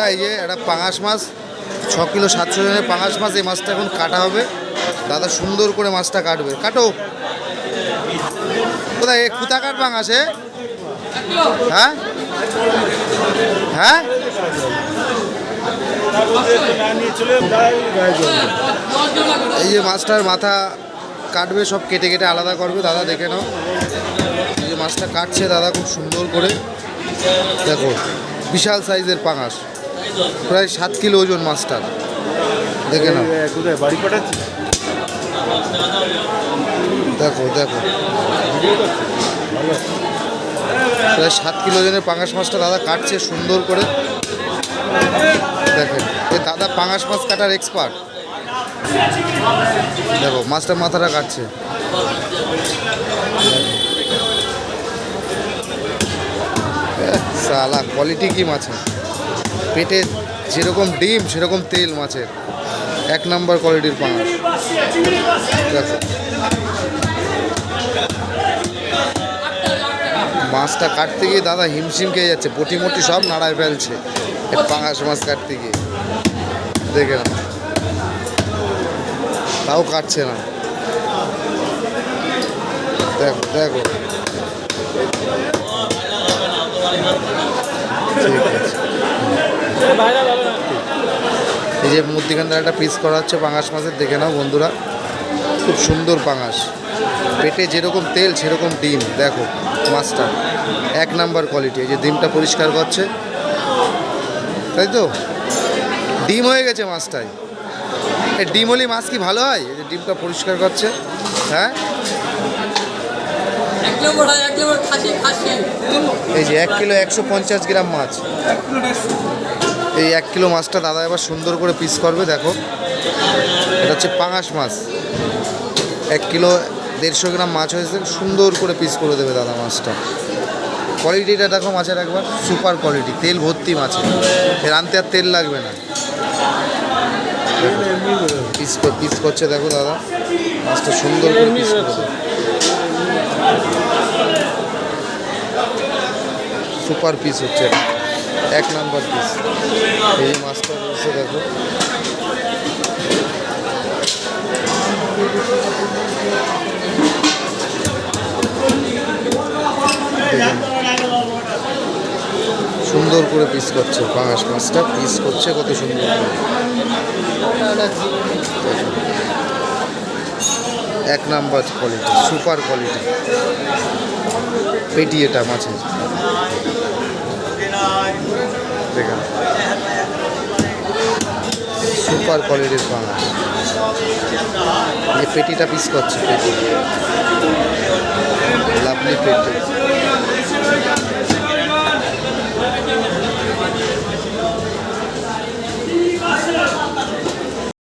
বন্ধুরা এই যে একটা পাঙাশ মাছ, ছ কিলো সাতশো জনের পাঙাশ মাছ, এই মাছটা এখন কাটা হবে। দাদা সুন্দর করে মাছটা কাটবে। কাটো। কোথায়? এ কুতাকার পাঙাশ হ্যাঁ? হ্যাঁ? এই যে মাছটার মাথা কাটবে, সব কেটে কেটে আলাদা করবে। দাদা দেখে নাও। এই যে মাছটা কাটছে দাদা খুব সুন্দর করে। দেখো, বিশাল সাইজের পাঙাশ। প্রায় সাত কিলো ওজন মাছটার। দেখে নাও। কোথায়? বাড়ি পাঠাচ্ছি? দেখো দেখো। প্রায় সাত কিলো ওজনের পাঙাশ মাছটা দাদা কাটছে সুন্দর করে। দেখেন এ দাদা পাঙাশ মাছ কাটার এক্সপার্ট দেখো মাছটা মাথাটা কাটছে। সালা কোয়ালিটি কি মাছের? পেটে যেরকম ডিম, সেরকম তেল মাছের। এক নাম্বার কোয়ালিটির পাঙাশ দেখো মাছটা কাটতে গিয়ে দাদা হিমশিম খেয়ে যাচ্ছে পটি মটি সব নাড়ায় ফেলছে। পাঙাশ মাছ কাটতে গিয়ে। দেখে না তাও কাটছে না। দেখো দেখো। ঠিক আছে। এই যে মধ্যিখানটা একটা পিস করা হচ্ছে পাঙাশ মাছের দেখে নাও বন্ধুরা। খুব সুন্দর পাঙাশ। পেটে যেরকম তেল সেরকম ডিম। দেখো মাছটা। এক নাম্বার কোয়ালিটি এই যে ডিমটা পরিষ্কার করছে। তাই তো? ডিম হয়ে গেছে মাছটাই। এই ডিম হলে মাছ কি ভালো হয়? এই যে ডিমটা পরিষ্কার করছে। হ্যাঁ? এই যে এক কিলো একশো পঞ্চাশ গ্রাম মাছ। এই এক কিলো মাছটা দাদা এবার সুন্দর করে পিস করবে, দেখো। এটা হচ্ছে পাঙাশ মাছ। এক কিলো দেড়শো গ্রাম মাছ হয়েছে, সুন্দর করে পিস করে দেবে দাদা মাছটা। কোয়ালিটিটা দেখো মাছের একবার সুপার কোয়ালিটি তেল ভর্তি মাছের। এর আনতে আর তেল লাগবে না। পিস পিস করছে দেখো দাদা, মাছটা সুন্দর করে পিস করে সুপার পিস হচ্ছে। এক নাম্বার পিস এই মাছটা রয়েছে, দেখো। সুন্দর করে পিস করছে পাঙাশ মাছটা। পিস করছে, কত সুন্দর এক নাম্বার কোয়ালিটি সুপার কোয়ালিটি পেটি এটা মাছের। সুপার কোয়ালিটির বাংলা পেটিটা পিস করছে। পেটি লাভলি পেটি।